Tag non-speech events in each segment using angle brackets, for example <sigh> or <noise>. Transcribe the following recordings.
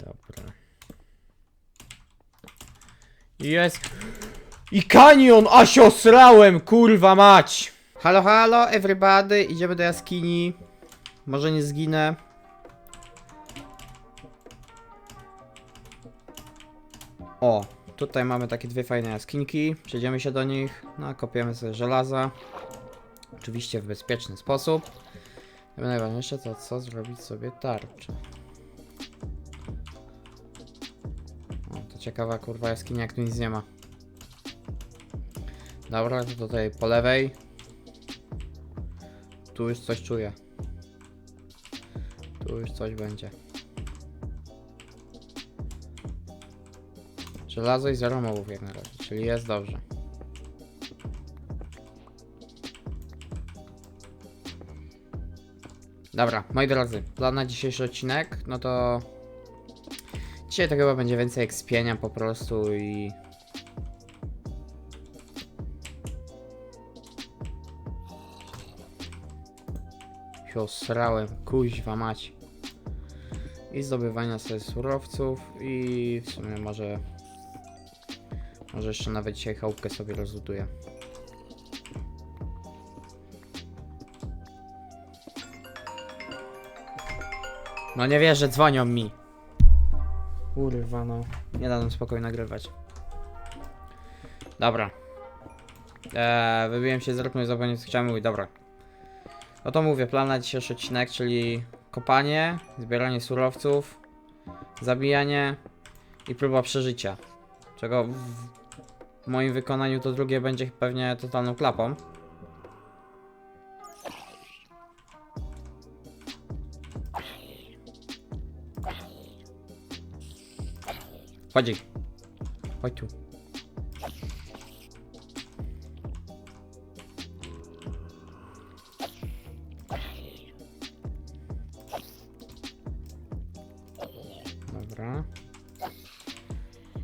Dobra. Jest. I kanion! A się osrałem, kurwa mać! Halo, halo, everybody, idziemy do jaskini. Może nie zginę. O, tutaj mamy takie dwie fajne jaskinki. Przejdziemy się do nich. Nakopiemy sobie żelaza. Oczywiście w bezpieczny sposób. Najważniejsze to co zrobić sobie tarczę. Ciekawa kurwa jaskinia, jak tu nic nie ma. Dobra, to tutaj po lewej. Tu już coś czuję. Tu już coś będzie. Żelazo i zero jak na razie, czyli jest dobrze. Dobra, moi drodzy, plan na dzisiejszy odcinek, no to... Dzisiaj to chyba będzie więcej ekspienia po prostu i... się osrałem, kuźwa mać. I zdobywania sobie surowców i w sumie może... Może jeszcze nawet dzisiaj chałupkę sobie rozlutuję. No nie wierzę, dzwonią mi. Kurwa no, nie dadzą spokojnie nagrywać. Dobra. Eee, wybiłem się z rytmu i zapomniałem co chciałem mówić, dobra. No to mówię, plan na dzisiejszy odcinek, czyli kopanie, zbieranie surowców, zabijanie i próba przeżycia. Czego w moim wykonaniu to drugie będzie pewnie totalną klapą. Chodzi. Chodź tu. Dobra.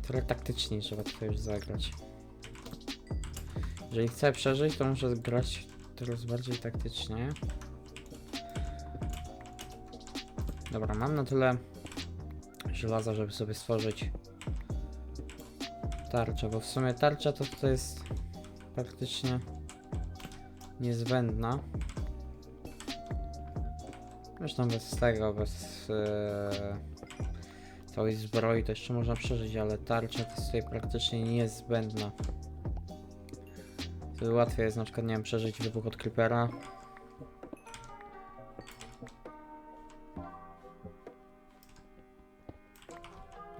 Trochę taktycznie trzeba tutaj już zagrać. Jeżeli chcę przeżyć, to muszę grać teraz bardziej taktycznie. Dobra, mam na tyle żelaza, żeby sobie stworzyć tarczę, bo w sumie tarcza to, to jest praktycznie niezbędna. Zresztą bez tego, bez e, całej zbroi to jeszcze można przeżyć, ale tarcza to jest tutaj praktycznie niezbędna. Wtedy łatwiej jest na przykład, nie wiem, przeżyć wybuch od creepera.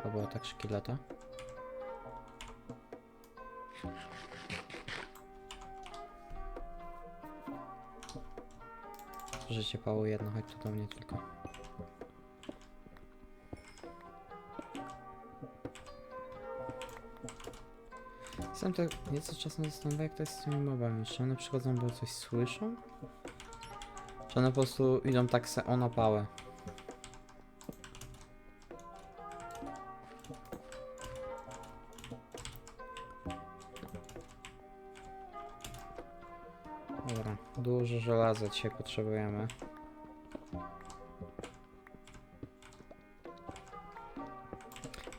Albo atak szkieleta. Życie pało jedno, chodź tu do mnie tylko. Sam tak nieco czasem zastanawiam, jak to jest z tymi mobami. Czy one przychodzą, bo coś słyszą? Czy one po prostu idą tak se o napałę? Żelaza dzisiaj potrzebujemy.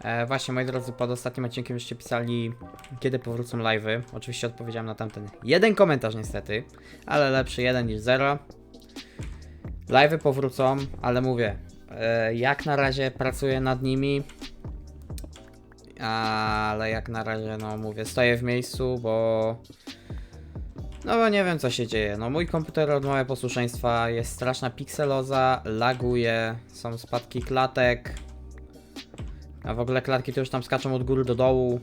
E, właśnie, moi drodzy, pod ostatnim odcinkiem jeszcze pisali, kiedy powrócą live'y. Oczywiście odpowiedziałem na tamten jeden komentarz niestety, ale lepszy jeden niż zero. Live'y powrócą, ale mówię, e, jak na razie pracuję nad nimi. Ale jak na razie, no mówię, stoję w miejscu, bo no bo nie wiem co się dzieje. No mój komputer odmawia posłuszeństwa, jest straszna pikseloza, laguje, są spadki klatek. A w ogóle klatki to już tam skaczą od góry do dołu.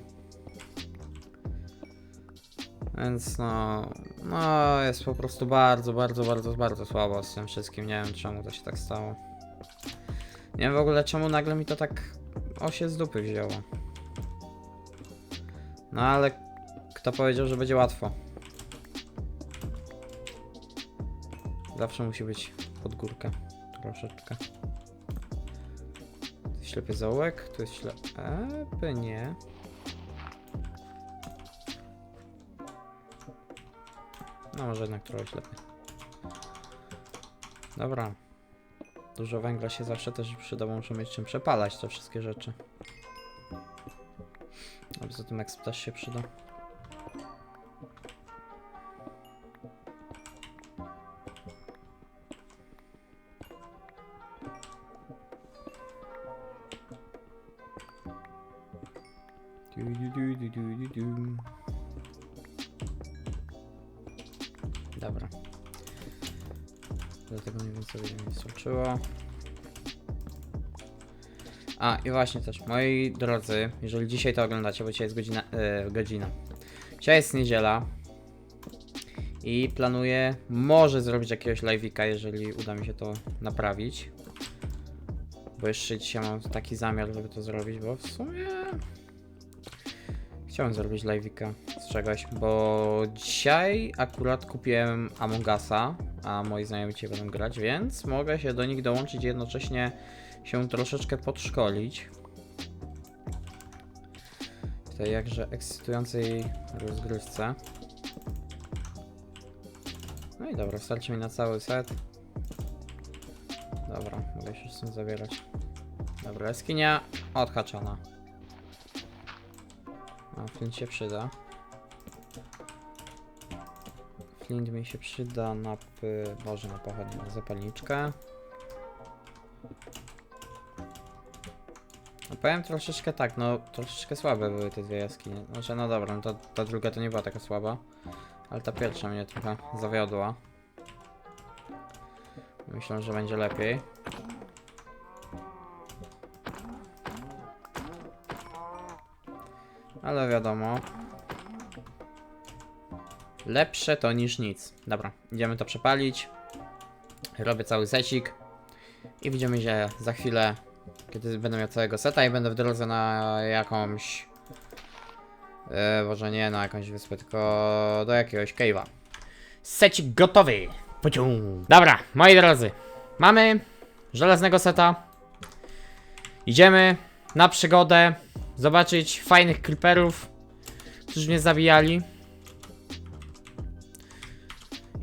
Więc no, no jest po prostu bardzo, bardzo, bardzo, bardzo słabo z tym wszystkim. Nie wiem czemu to się tak stało. Nie wiem w ogóle czemu nagle mi to tak o się z dupy wzięło. No ale kto powiedział, że będzie łatwo? Zawsze musi być pod górkę. Troszeczkę. Tu jest ślepy zaułek, tu jest ślepy... nie. No może jednak trochę ślepy. Dobra. Dużo węgla się zawsze też przyda, bo muszę mieć czym przepalać te wszystkie rzeczy. A poza tym też się przyda. Dobra. Dlatego mniej więcej będzie mi wystarczyło. A i właśnie też, moi drodzy, jeżeli dzisiaj to oglądacie, bo dzisiaj jest godzina, e, godzina. Dzisiaj jest niedziela. I planuję może zrobić jakiegoś live'ika, jeżeli uda mi się to naprawić. Bo jeszcze dzisiaj mam taki zamiar, żeby to zrobić, bo w sumie... Chciałem zrobić live'ika z czegoś, bo dzisiaj akurat kupiłem Among Usa, a moi znajomi dzisiaj będą grać, więc mogę się do nich dołączyć i jednocześnie się troszeczkę podszkolić. W tej jakże ekscytującej rozgrywce. No i dobra, starczy mi na cały set. Dobra, mogę się z tym zabierać. Dobra, jaskinia odhaczona. A, flint się przyda. Flint mi się przyda na py... Boże, na pochodnie, na zapalniczkę. No powiem troszeczkę tak, no troszeczkę słabe były te dwie jaskinie. Znaczy, no dobra, no to, ta druga to nie była taka słaba. Ale ta pierwsza mnie trochę zawiodła. Myślę, że będzie lepiej. Ale wiadomo. Lepsze to niż nic. Dobra, idziemy to przepalić. Robię cały secik. I widzimy się za chwilę, kiedy będę miał całego seta i będę w drodze na jakąś... E, może nie na jakąś wyspę, tylko do jakiegoś cave'a. Secik gotowy! Pociąg. Dobra, moi drodzy. Mamy żelaznego seta. Idziemy na przygodę. Zobaczyć fajnych creeperów, którzy mnie zabijali.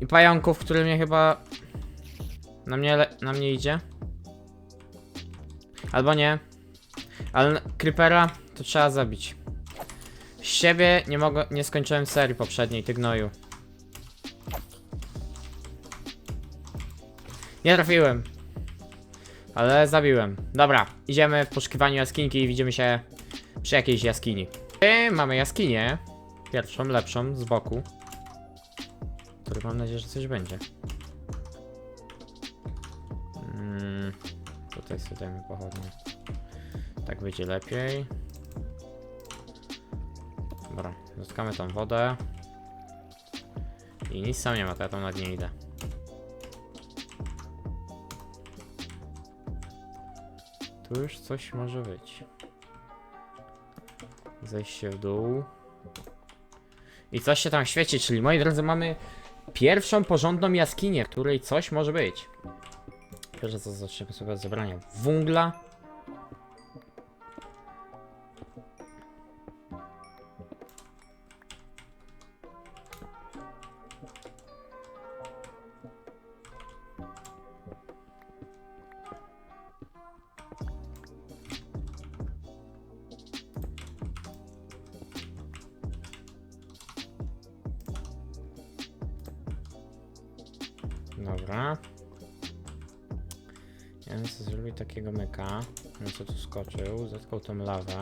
I pająków, który mnie chyba na mnie, na mnie idzie. Albo nie. Ale creepera to trzeba zabić. Z siebie nie mogę, nie skończyłem serii poprzedniej, ty gnoju. Nie trafiłem. Ale zabiłem. Dobra, idziemy w poszukiwaniu jaskinki i widzimy się przy jakiejś jaskini. I mamy jaskinię. Pierwszą, lepszą, z boku. Który mam nadzieję, że coś będzie. Mm, tutaj sobie dajmy pochodnie. Tak będzie lepiej. Dobra, zatkamy tą wodę. I nic tam nie ma, to ja tam nad nie idę. Tu już coś może być. Zejście w dół. I coś się tam świeci, czyli moi drodzy, mamy pierwszą porządną jaskinię, w której coś może być. Pierwsze co zaczniemy sobie od zebrania węgla. Dobra. Ja bym zrobił takiego myka. No co tu skoczył, zatkał tą lawę.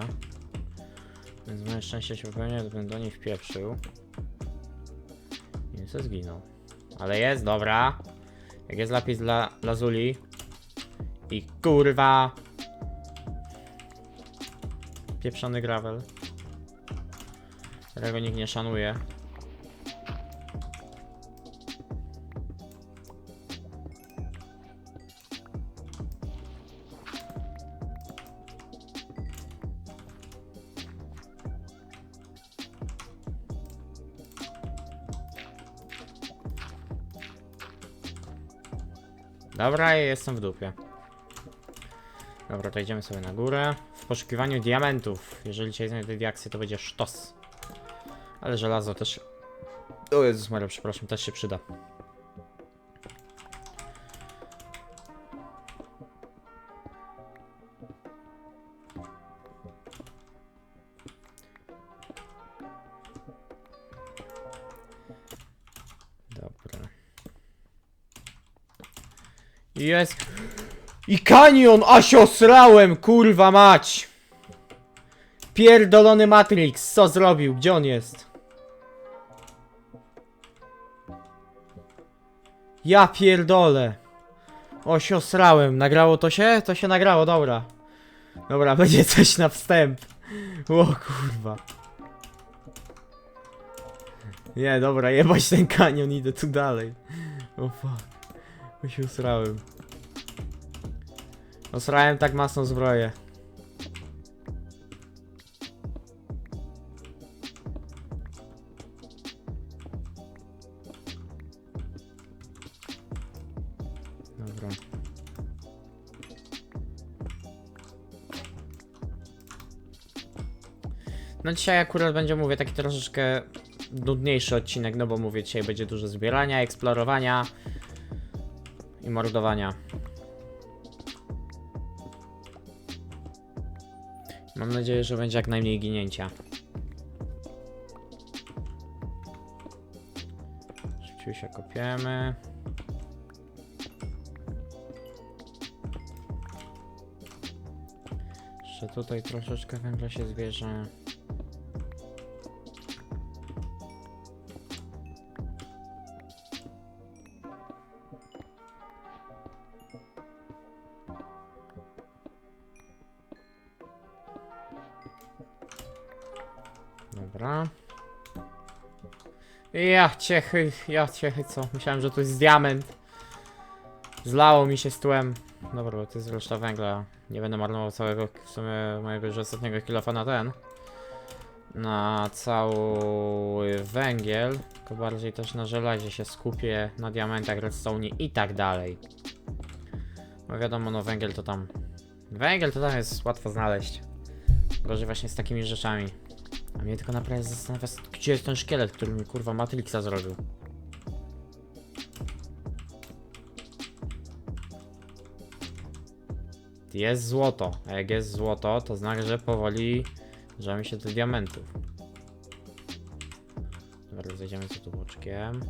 Więc moje szczęście się wypełnia, gdybym do niej wpieprzył. I co zginął. Ale jest, dobra. Jak jest lapis dla lazuli. I kurwa. Pieprzony gravel. Którego nikt nie szanuje. Dobra, jestem w dupie. Dobra, to idziemy sobie na górę. W poszukiwaniu diamentów. Jeżeli dzisiaj znajdę diaksy, to będzie sztos. Ale żelazo też... O Jezus Maria, przepraszam, też się przyda. Jest. I kanion, a się osrałem, kurwa mać! Pierdolony Matrix, co zrobił? Gdzie on jest? Ja pierdolę. O, się osrałem. Nagrało to się? To się nagrało, dobra. Dobra, <laughs> będzie coś na wstęp. O kurwa. Nie, dobra, jebać ten kanion, idę tu dalej. O fuck. Bo. Osrałem tak masną zbroję. No dzisiaj akurat będzie, mówię, taki troszeczkę nudniejszy odcinek, no bo mówię, dzisiaj będzie dużo zbierania, eksplorowania i mordowania. Mam nadzieję, że będzie jak najmniej ginięcia. Szybciej się kopiemy. Jeszcze tutaj troszeczkę węgla się zbierze. Ja ciechy, ja ciechy, co? Myślałem, że to jest diament. Zlało mi się z tłem. Dobra, bo to jest reszta węgla. Nie będę marnował całego, w sumie mojego już ostatniego kilofa na ten. Na cały węgiel. Tylko bardziej też na żelazie się skupię, na diamentach, redstone i tak dalej. No wiadomo, no węgiel to tam... Węgiel to tam jest łatwo znaleźć. Gorzej właśnie z takimi rzeczami. A mnie tylko naprawdę zastanawia, gdzie jest ten szkielet, który mi kurwa Matrixa zrobił. Jest złoto, a jak jest złoto, to znak, że powoli żamy się do diamentów. Dobra, zejdziemy co tu boczkiem.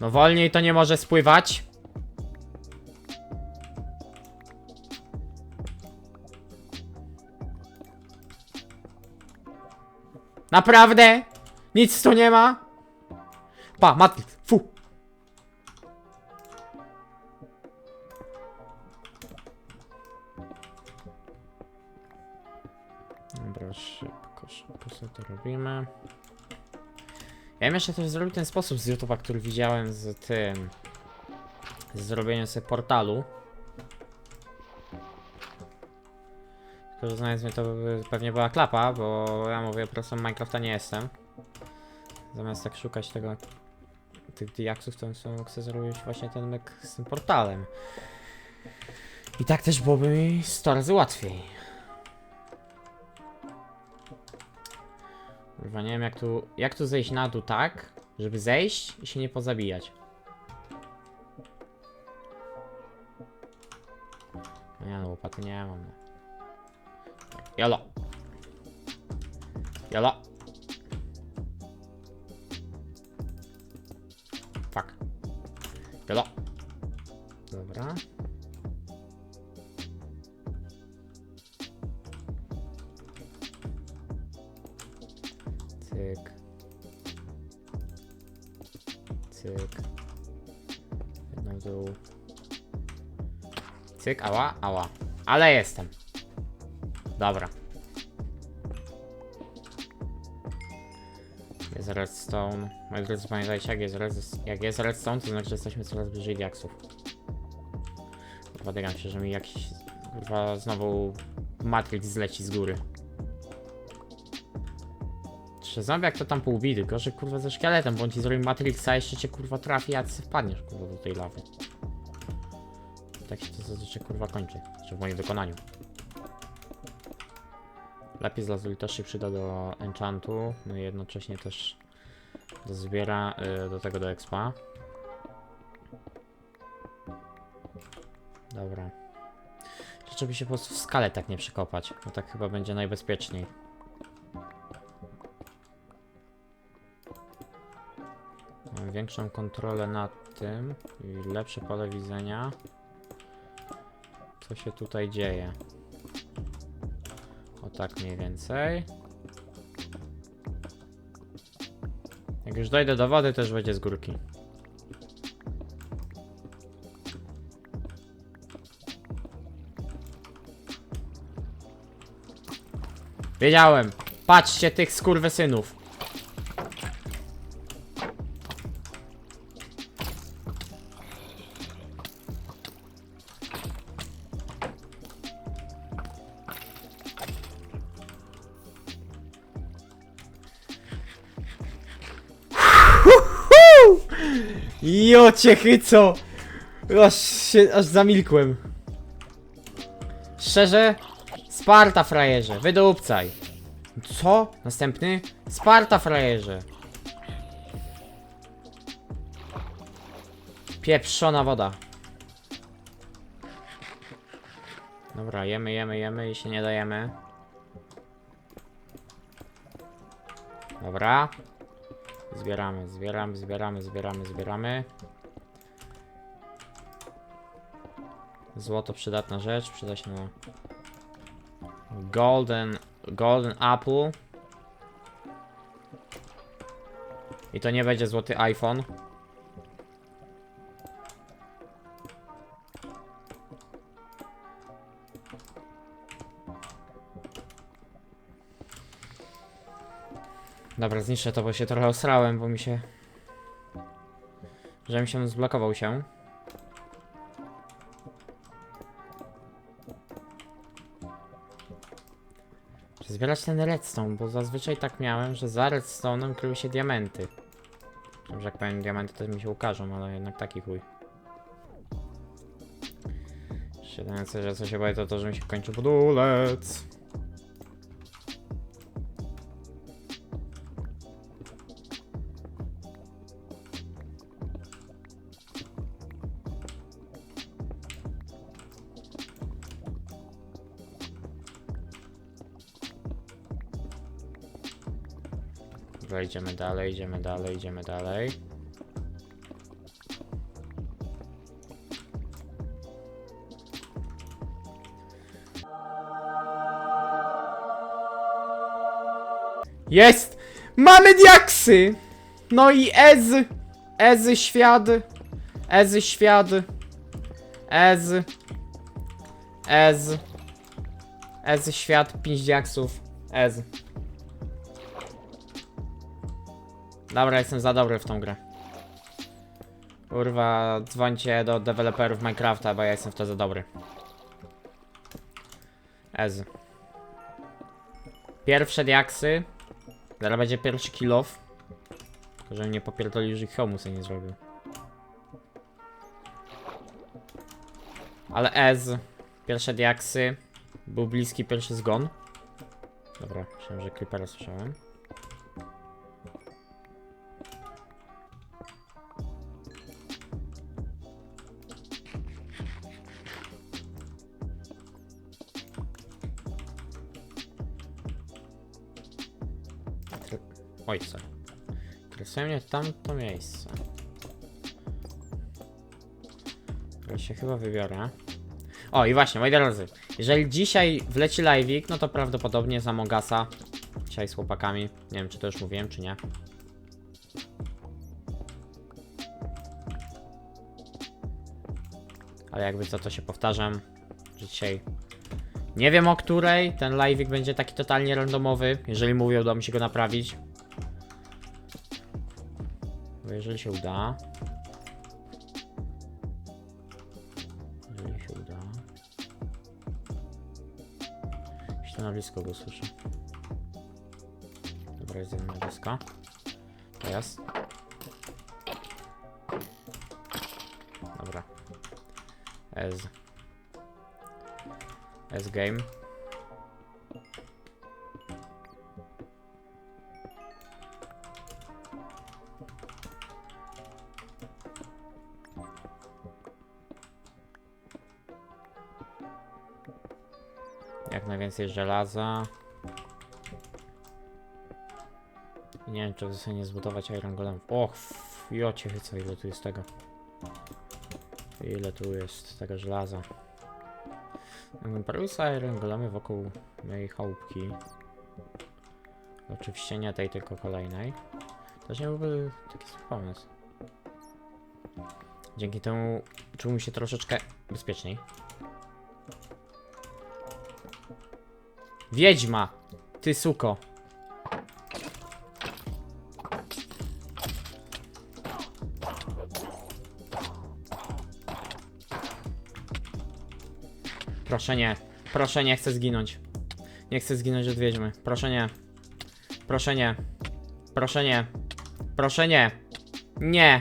No wolniej to nie może spływać. Naprawdę? Nic tu nie ma? Pa, Matrix, jeszcze też zrobił ten sposób z YouTube'a, który widziałem z tym. Z zrobieniem sobie portalu. Znając mnie to by pewnie była klapa, bo ja mówię, prostu Minecrafta nie jestem. Zamiast tak szukać tego, tych diaksów, to sobie zrobić właśnie ten myk z tym portalem. I tak też byłoby mi 100 razy łatwiej. Kurwa, nie wiem jak tu, jak tu zejść na dół tak, żeby zejść i się nie pozabijać. No Nie no, łopaty nie mam. no. Jolo. Jolo. Fuck. Jolo. Dobra. Cyk, ała, ała. Ale jestem. Dobra. Jest redstone. Moi drodzy, pamiętajcie, jak jest, jak jest redstone, to znaczy, że jesteśmy coraz bliżej diaksów. Podygam się, że mi jakiś, kurwa, znowu Matrix zleci z góry. Czy zombie jak to tam pół bidy, gorzej kurwa ze szkieletem, bo on ci zrobi Matrixa, jeszcze cię kurwa trafi, a ty wpadniesz kurwa do tej lawy. Tak się to zazwyczaj kurwa kończy, czy w moim wykonaniu. Lapis lazuli też się przyda do enchantu, no i jednocześnie też Do zbiera, y, do tego do expa. Dobra. Żeby się po prostu w skale tak nie przekopać, bo tak chyba będzie najbezpieczniej. Mam większą kontrolę nad tym i lepsze pole widzenia. Co się tutaj dzieje? O tak mniej więcej. Jak już dojdę do wody, też będzie z górki. Wiedziałem! Patrzcie tych skurwysynów! Jo cię chyco! Aż się, aż zamilkłem. Szczerze? Sparta frajerze, wydupcaj. Co? Następny? Sparta frajerze. Pieprzona woda. Dobra, jemy, jemy, jemy i się nie dajemy. Dobra. Zbieramy, zbieramy, zbieramy, zbieramy, zbieramy. Złoto przydatna rzecz, przyda się na Golden, golden apple. I to nie będzie złoty iPhone. Dobra, zniszczę to, bo się trochę osrałem, bo mi się... Że mi się zblokował się. Zbierać ten redstone, bo zazwyczaj tak miałem, że za redstone'em kryły się diamenty. Że jak powiem diamenty, to mi się ukażą, ale jednak taki chuj. Jedyne co, że co się boję to to, że mi się kończy budulec. Idziemy dalej, idziemy dalej, idziemy dalej. Jest! Mamy diaksy! No i Ez! Ez świat! Ez świat! Ez! Ez! Ez świat, 5 diaksów. Ez. Dobra, jestem za dobry w tą grę. Kurwa, dzwońcie do deweloperów Minecrafta, bo ja jestem w to za dobry. Ez. Pierwsze diaksy. Zaraz będzie pierwszy kill off. Tylko, że mnie popierdolił, że hełmu sobie nie zrobił. Ale Ez. Pierwsze diaksy. Był bliski pierwszy zgon. Dobra, myślałem, że creepera słyszałem. Try- Oj, sorry. Interesuje mnie tamto miejsce. Ja się chyba wybiorę. O, i właśnie, moi drodzy. Jeżeli dzisiaj wleci live'ik, no to prawdopodobnie za Mogasa. Dzisiaj z chłopakami. Nie wiem, czy to już mówiłem, czy nie. Ale jakby co, to się powtarzam, że dzisiaj nie wiem o której ten live'ik będzie taki totalnie randomowy. Jeżeli mówię, uda mi się go naprawić. Jeżeli się uda. Jeżeli się uda. Blisko go słyszę. Dobra, jest jeden na blisko. Jest. Dobra. Ez. Ez game. Jak najwięcej żelaza. Nie wiem, czy sobie nie zbudować Iron Golem. Och, jocie chyca, ile tu jest tego. Ile tu jest tego żelaza. Sobie Iron Golemy wokół mojej chałupki. Oczywiście nie tej, tylko kolejnej. Też nie byłby taki zły pomysł. Dzięki temu czuł się troszeczkę bezpieczniej. Wiedźma! Ty suko! Proszę nie. Proszę nie chcę zginąć. Nie chcę zginąć od wiedźmy. Proszę nie. Proszę nie. Proszę nie. Proszę nie. Nie.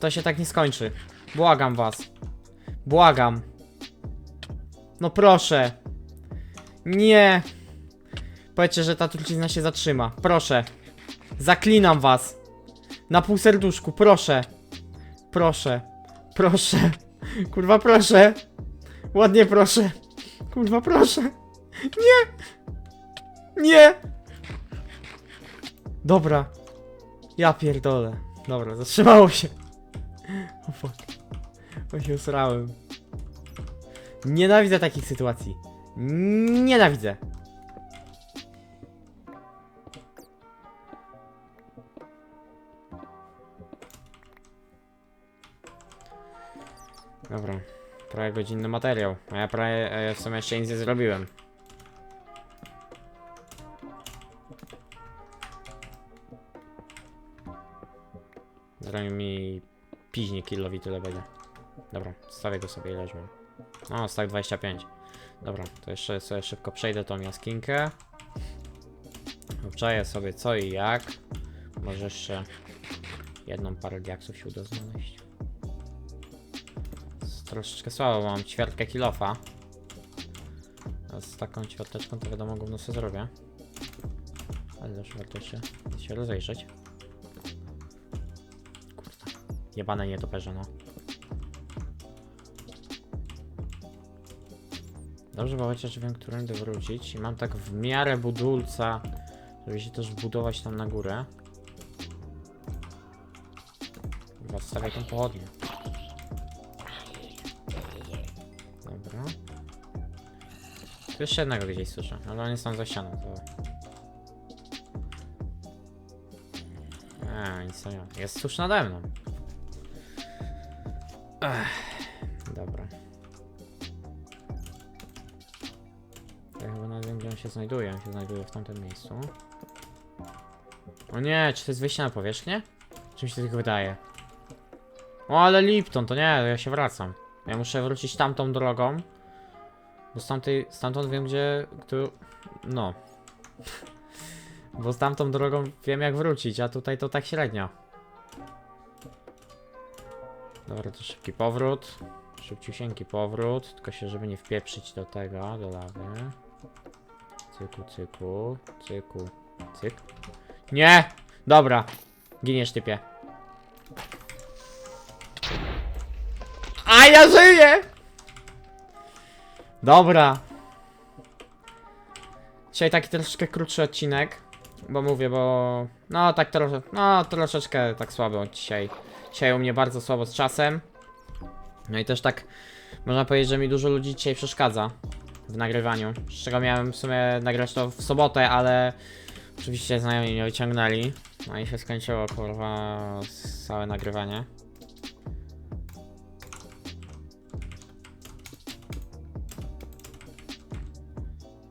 To się tak nie skończy. Błagam was. Błagam. No proszę. Nie. Powiedzcie, że ta trucizna się zatrzyma. Proszę. Zaklinam was. Na pół serduszku, proszę. Proszę. Proszę. <laughs> Kurwa, proszę. Ładnie proszę. Kurwa, proszę. Nie. Nie. Dobra. Ja pierdolę. Dobra, zatrzymało się. <laughs> O fuck. Bo się usrałem. Nienawidzę takich sytuacji. Nienawidzę. Dobra. Prawie godzinny materiał. A ja prawie ja w sumie jeszcze nic nie zrobiłem. Zrobił mi piźnie killowi tyle będzie. Dobra, stawię go sobie ileś mam. O, stack 25. Dobra, to jeszcze sobie szybko przejdę tą jaskinkę. Obczaję sobie co i jak. Może jeszcze jedną parę diaksów się uda znaleźć. Jest troszeczkę słabo, bo mam ćwiartkę kilofa. Z taką ćwiarteczką to wiadomo gówno sobie zrobię. Ale zawsze warto się, się rozejrzeć. Kurwa. Jebane nietoperze, no. Dobrze, bo chociaż wiem, którędy wrócić. I mam tak w miarę budulca, żeby się też budować tam na górę. Chyba stawię tą pochodnię. Dobra. Tu jeszcze jednego gdzieś słyszę, ale on jest tam za ścianą, to... Eee, nic nie ma. Jest tuż nade mną. Ech, gdzie on się znajduje. On się znajduje w tamtym miejscu. O nie, czy to jest wyjście na powierzchnię? Czy mi się tylko wydaje? O, ale Lipton, to nie, to ja się wracam. Ja muszę wrócić tamtą drogą. Bo z tamtej, stamtąd wiem, gdzie... Tu, no. Bo z tamtą drogą wiem, jak wrócić, a tutaj to tak średnio. Dobra, to szybki powrót. Szybciusieńki powrót, tylko się, żeby nie wpieprzyć do tego, do lawy. Cyku, cyku, cyku, cyk. Nie! Dobra. Giniesz, typie. A ja żyję! Dobra. Dzisiaj taki troszeczkę krótszy odcinek. Bo mówię, bo... No tak trochę... No troszeczkę tak słabo dzisiaj. Dzisiaj u mnie bardzo słabo z czasem. No i też tak... Można powiedzieć, że mi dużo ludzi dzisiaj przeszkadza w nagrywaniu. Z czego miałem w sumie nagrać to w sobotę, ale oczywiście znajomi mnie wyciągnęli. No i się skończyło kurwa całe nagrywanie.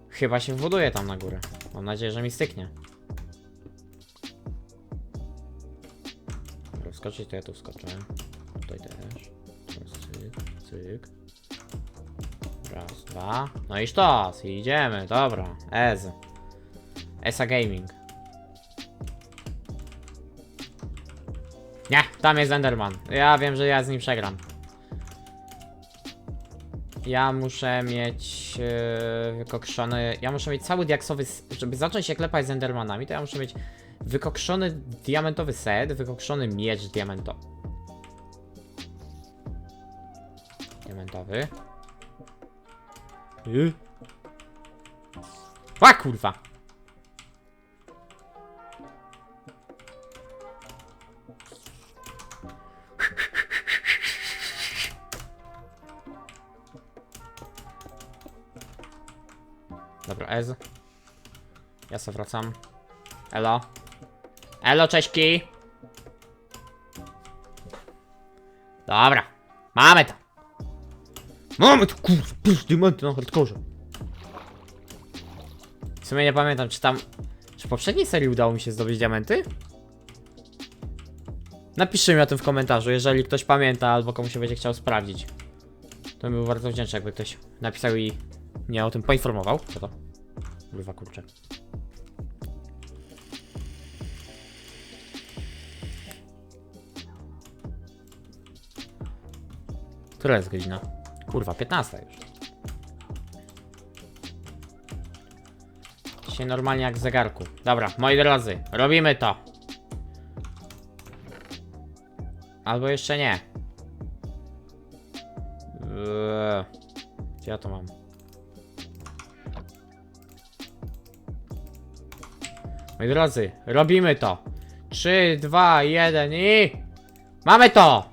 Chyba się wbuduje tam na górę. Mam nadzieję, że mi styknie. Wskoczyć to ja tu wskoczę. Tutaj też. Cyk, cyk. Dwa. No i sztos, idziemy, dobra. Ez. ESA Gaming. Nie, tam jest Enderman. Ja wiem, że ja z nim przegram. Ja muszę mieć yy, wykokszony. Ja muszę mieć cały diaksowy. Żeby zacząć się klepać z Endermanami, to ja muszę mieć wykokszony diamentowy set, wykokszony miecz diamentowy. Diamentowy. Y? A kurwa. Dobra, Ez. Ja se wracam. Elo. Elo, cześćki. Dobra. Mamy to. Mamy to, kurwa. Psz, diamenty na hardkorze. W sumie nie pamiętam, czy tam... Czy w poprzedniej serii udało mi się zdobyć diamenty? Napiszcie mi o tym w komentarzu, jeżeli ktoś pamięta albo komuś będzie chciał sprawdzić. To bym był bardzo wdzięczny, jakby ktoś napisał i mnie o tym poinformował. Co to? Kurwa kurczę. Która jest godzina? Kurwa, 15 już. Dzisiaj normalnie jak w zegarku. Dobra, moi drodzy, robimy to. Albo jeszcze nie. Eee, Gdzie ja to mam? Moi drodzy, robimy to. 3, 2, 1 i... Mamy to!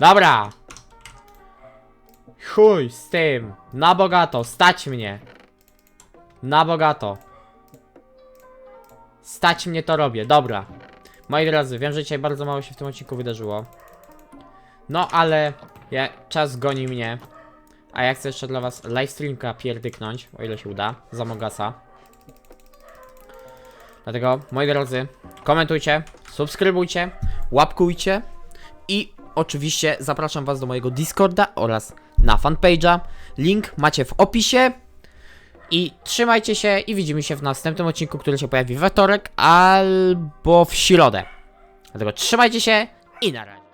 Dobra! Chuj z tym! Na bogato, stać mnie! Na bogato. Stać mnie to robię, dobra. Moi drodzy, wiem, że dzisiaj bardzo mało się w tym odcinku wydarzyło. No ale ja, czas goni mnie. A ja chcę jeszcze dla was livestreamka pierdyknąć, o ile się uda, za Mogasa. Dlatego, moi drodzy, komentujcie, subskrybujcie, łapkujcie i oczywiście zapraszam was do mojego Discorda oraz na fanpage'a. Link macie w opisie. I trzymajcie się i widzimy się w następnym odcinku, który się pojawi we wtorek albo w środę. Dlatego trzymajcie się i na razie.